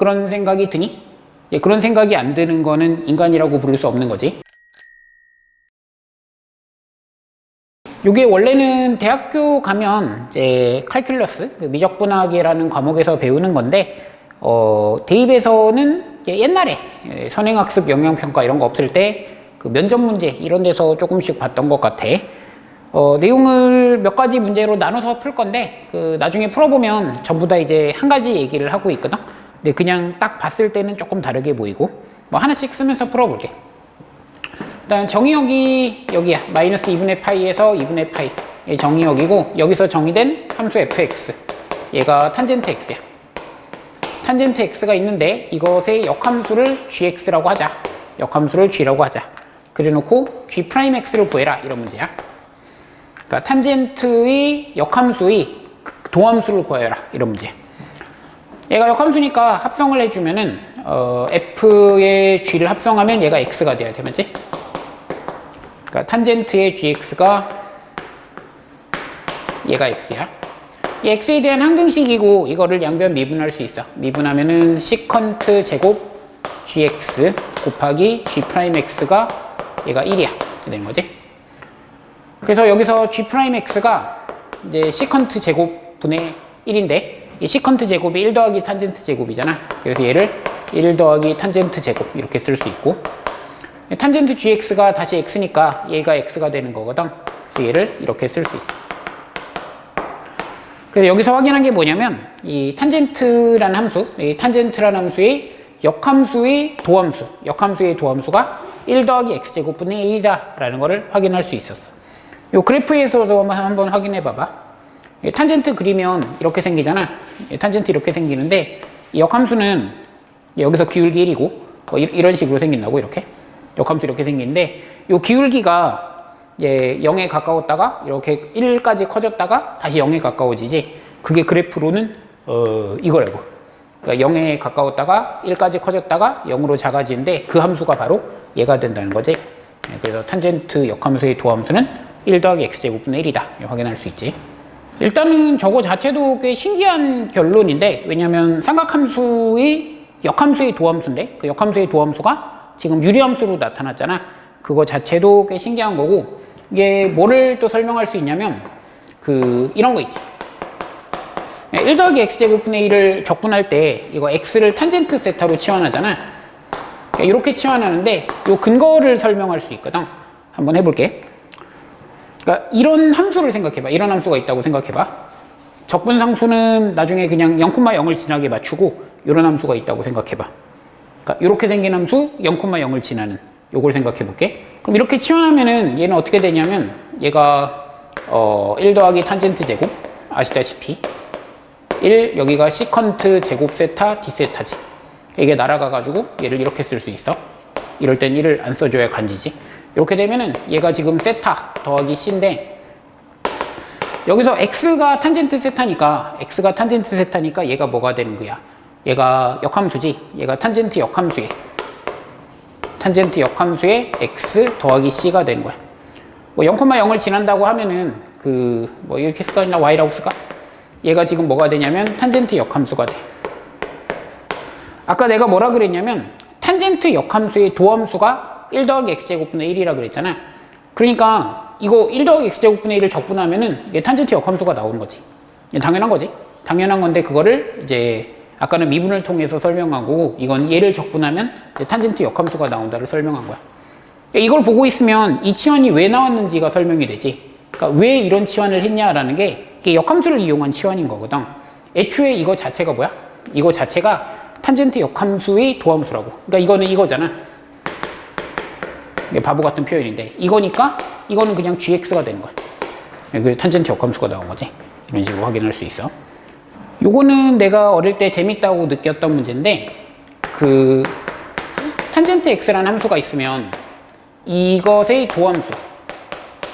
그런 생각이 드니? 예, 그런 생각이 안 드는 거는 인간이라고 부를 수 없는 거지. 이게 원래는 대학교 가면 이제 칼큘러스, 그 미적분학이라는 과목에서 배우는 건데, 어, 대입에서는 옛날에 예, 선행학습 영향평가 이런 거 없을 때 그 면접 문제 이런 데서 조금씩 봤던 것 같아. 어, 내용을 몇 가지 문제로 나눠서 풀 건데, 그 나중에 풀어보면 전부 다 이제 한 가지 얘기를 하고 있거든. 근데 그냥 딱 봤을 때는 조금 다르게 보이고, 뭐 하나씩 쓰면서 풀어볼게. 일단 정의역이 여기야. 마이너스 2분의 파이에서 2분의 파이. 이 정의역이고 여기서 정의된 함수 fx. 얘가 탄젠트 x야. 탄젠트 x가 있는데 이것의 역함수를 gx라고 하자. 역함수를 g라고 하자. 그래놓고 g 프라임 x를 구해라. 이런 문제야. 그러니까 탄젠트의 역함수의 도함수를 구해라. 이런 문제. 얘가 역함수니까 합성을 해주면은 어, f의 g를 합성하면 얘가 x가 돼야 돼. 맞지? 그러니까 탄젠트의 gx가 얘가 x야. 이 x에 대한 항등식이고 이거를 양변 미분할 수 있어. 미분하면은 시컨트 제곱 gx 곱하기 g 프라임 x가 얘가 1이야. 이렇게 되는 거지. 그래서 여기서 g 프라임 x가 이제 시컨트 제곱 분의 1인데 이 시컨트 제곱이 1 더하기 탄젠트 제곱이잖아. 그래서 얘를 1 더하기 탄젠트 제곱 이렇게 쓸 수 있고 탄젠트 gx가 다시 x니까 얘가 x가 되는 거거든. 그래서 얘를 이렇게 쓸 수 있어. 그래서 여기서 확인한 게 뭐냐면 이 탄젠트라는 함수, 이 탄젠트라는 함수의 역함수의 도함수, 역함수의 도함수가 1 더하기 x제곱분의 1이다라는 것을 확인할 수 있었어. 이 그래프에서도 한번 확인해 봐봐. 이 탄젠트 그리면 이렇게 생기잖아. 이 탄젠트 이렇게 생기는데 이 역함수는 여기서 기울기 1이고 뭐 이- 이런 식으로 생긴다고 이렇게. 역함수 이렇게 생기는데 이 기울기가 예, 0에 가까웠다가 이렇게 1까지 커졌다가 다시 0에 가까워지지 그게 그래프로는 어, 이거라고 그러니까 0에 가까웠다가 1까지 커졌다가 0으로 작아지는데 그 함수가 바로 얘가 된다는 거지 예, 그래서 탄젠트 역함수의 도함수는 1 더하기 x제곱분의 1이다 확인할 수 있지 일단은 저거 자체도 꽤 신기한 결론인데 왜냐하면 삼각함수의 역함수의 도함수인데 그 역함수의 도함수가 지금 유리함수로 나타났잖아. 그거 자체도 꽤 신기한 거고 이게 뭐를 또 설명할 수 있냐면 그 이런 거 있지. 1 더하기 x제곱분의 1을 적분할 때 이거 x를 탄젠트 세타로 치환하잖아. 그러니까 이렇게 치환하는데 이 근거를 설명할 수 있거든. 한번 해볼게 그러니까 이런 함수를 생각해봐. 이런 함수가 있다고 생각해봐. 적분상수는 나중에 그냥 0,0을 지나게 맞추고 이런 함수가 있다고 생각해봐. 그러니까 이렇게 생긴 함수 0,0을 지나는 요걸 생각해 볼게. 그럼 이렇게 치환하면은 얘는 어떻게 되냐면 얘가 어, 1 더하기 탄젠트 제곱 아시다시피 1 여기가 시컨트 제곱 세타 d 세타지. 이게 날아가 가지고 얘를 이렇게 쓸 수 있어. 이럴 땐 1을 안 써줘야 간지지. 이렇게 되면은 얘가 지금 세타 더하기 c인데 여기서 x가 탄젠트 세타니까 x가 탄젠트 세타니까 얘가 뭐가 되는 거야? 얘가 역함수지. 얘가 탄젠트 역함수에 탄젠트 역함수에 x 더하기 c가 되는 거야. 뭐 0,0을 지난다고 하면은 그 뭐 이렇게 쓸까 아니라 y라고 쓸까? 얘가 지금 뭐가 되냐면 탄젠트 역함수가 돼. 아까 내가 뭐라 그랬냐면 탄젠트 역함수의 도함수가 1 더하기 x제곱분의 1이라 그랬잖아. 그러니까 이거 1 더하기 x제곱분의 1을 적분하면은 이게 탄젠트 역함수가 나오는 거지. 당연한 거지. 당연한 건데 그거를 이제 아까는 미분을 통해서 설명하고 이건 얘를 적분하면 탄젠트 역함수가 나온다를 설명한 거야. 그러니까 이걸 보고 있으면 이 치환이 왜 나왔는지가 설명이 되지. 그러니까 왜 이런 치환을 했냐라는 게 이게 역함수를 이용한 치환인 거거든. 애초에 이거 자체가 뭐야? 이거 자체가 탄젠트 역함수의 도함수라고. 그러니까 이거는 이거잖아. 이게 바보 같은 표현인데 이거니까 이거는 그냥 gx가 되는 거야. 그 탄젠트 역함수가 나온 거지. 이런 식으로 확인할 수 있어. 요거는 내가 어릴 때 재밌다고 느꼈던 문제인데 그 탄젠트 x라는 함수가 있으면 이것의 도함수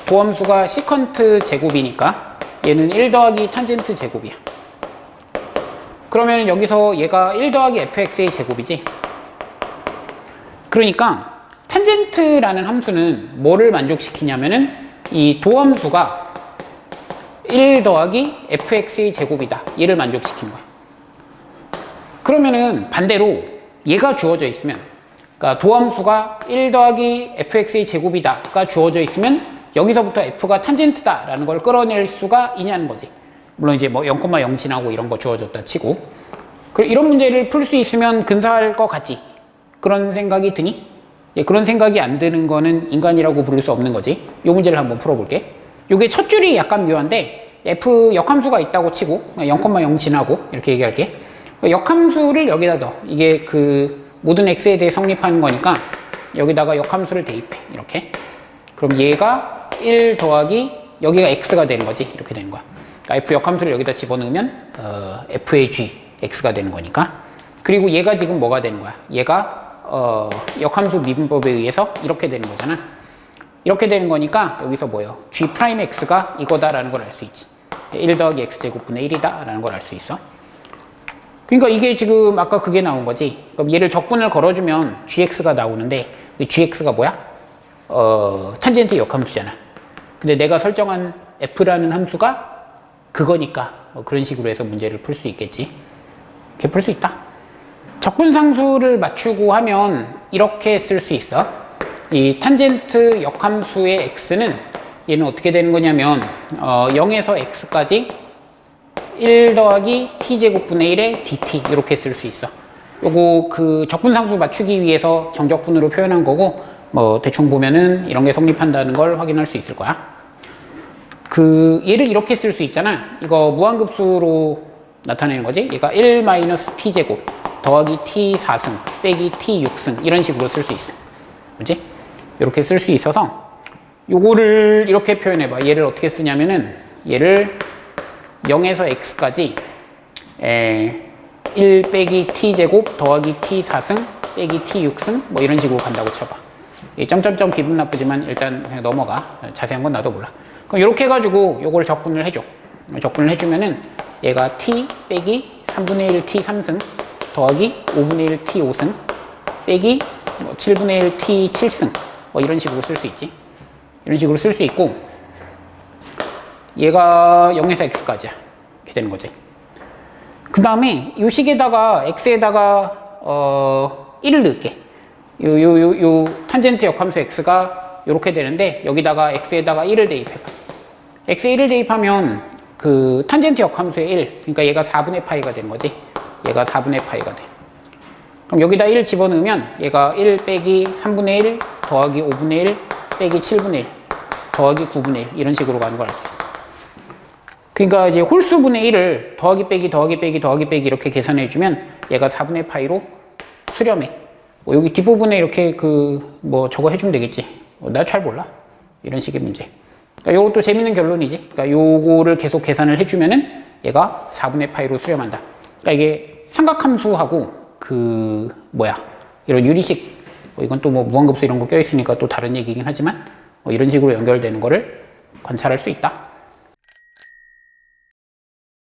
도함수가 시컨트 제곱이니까 얘는 1 더하기 탄젠트 제곱이야. 그러면 여기서 얘가 1 더하기 fx의 제곱이지. 그러니까 탄젠트라는 함수는 뭐를 만족시키냐면은 이 도함수가 1 더하기 fx의 제곱이다. 얘를 만족시키는 거야. 그러면은 반대로 얘가 주어져 있으면 그러니까 도함수가 1 더하기 fx의 제곱이다가 주어져 있으면 여기서부터 f가 탄젠트다라는 걸 끌어낼 수가 있냐는 거지. 물론 이제 뭐 0,0 지나고 이런 거 주어졌다 치고 그 이런 문제를 풀 수 있으면 근사할 것 같지. 그런 생각이 드니? 예, 그런 생각이 안 드는 거는 인간이라고 부를 수 없는 거지. 이 문제를 한번 풀어볼게. 요게 첫 줄이 약간 묘한데 f 역함수가 있다고 치고 0,0 지나고 이렇게 얘기할게. 역함수를 여기다 넣어. 이게 그 모든 x에 대해 성립하는 거니까 여기다가 역함수를 대입해. 이렇게. 그럼 얘가 1 더하기 여기가 x가 되는 거지. 이렇게 되는 거야. 그러니까 f 역함수를 여기다 집어넣으면 어, f의 g x가 되는 거니까. 그리고 얘가 지금 뭐가 되는 거야? 얘가 어, 역함수 미분법에 의해서 이렇게 되는 거잖아. 이렇게 되는 거니까 여기서 뭐예요? g 프라임 x가 이거다라는 걸 알 수 있지. 1 더하기 x제곱분의 1이다라는 걸 알 수 있어. 그러니까 이게 지금 아까 그게 나온 거지. 그럼 얘를 적분을 걸어주면 gx가 나오는데 이 gx가 뭐야? 어, 탄젠트 역함수잖아. 근데 내가 설정한 f라는 함수가 그거니까 뭐 그런 식으로 해서 문제를 풀 수 있겠지. 이렇게 풀 수 있다. 적분 상수를 맞추고 하면 이렇게 쓸 수 있어. 이 탄젠트 역함수의 x는 얘는 어떻게 되는 거냐면 어, 0에서 x까지 1 더하기 t제곱분의 1의 dt 이렇게 쓸 수 있어. 요거 그 적분 상수 맞추기 위해서 정적분으로 표현한 거고 뭐 대충 보면은 이런 게 성립한다는 걸 확인할 수 있을 거야. 그 얘를 이렇게 쓸 수 있잖아. 이거 무한급수로 나타내는 거지. 얘가 1 마이너스 t제곱 더하기 t 4승 빼기 t 6승 이런 식으로 쓸 수 있어. 그지? 이렇게 쓸 수 있어서 요거를 이렇게 표현해 봐. 얘를 어떻게 쓰냐면은 얘를 0에서 x까지 에, 1 빼기 t 제곱 더하기 t 4승 빼기 t 6승 뭐 이런 식으로 간다고 쳐봐. 이 점점점 기분 나쁘지만 일단 그냥 넘어가. 자세한 건 나도 몰라. 그럼 이렇게 해가지고 요걸 적분을 해줘. 적분을 해주면은 얘가 t 빼기 3분의 1 t 3승 더하기 5분의 1 t 5승 빼기 뭐 7분의 1 t 7승 뭐 이런 식으로 쓸 수 있지. 이런 식으로 쓸 수 있고 얘가 0에서 x까지야. 이렇게 되는 거지. 그 다음에 이 식에다가 x에다가 어 1을 넣을게. 요, 요, 요, 요 탄젠트 역함수 x가 이렇게 되는데 여기다가 x에다가 1을 대입해봐. x에 1을 대입하면 그 탄젠트 역함수의 1, 그러니까 얘가 4분의 파이가 되는 거지. 얘가 4분의 파이가 돼. 그럼 여기다 1 집어넣으면 얘가 1 빼기 3분의 1 더하기 5분의 1 빼기 7분의 1 더하기 9분의 1 이런 식으로 가는 걸 알 수 있어. 그러니까 이제 홀수분의 1을 더하기 빼기 더하기 빼기 더하기 빼기 이렇게 계산해 주면 얘가 4분의 파이로 수렴해. 뭐 여기 뒷부분에 이렇게 그 뭐 저거 해주면 되겠지. 어, 나잘 몰라. 이런 식의 문제. 그러니까 요것도 재밌는 결론이지. 그러니까 요거를 계속 계산을 해주면은 얘가 4분의 파이로 수렴한다. 그러니까 이게 삼각함수하고 그 뭐야 이런 유리식 뭐 이건 또 뭐 무한급수 이런 거 껴있으니까 또 다른 얘기긴 하지만 뭐 이런 식으로 연결되는 거를 관찰할 수 있다.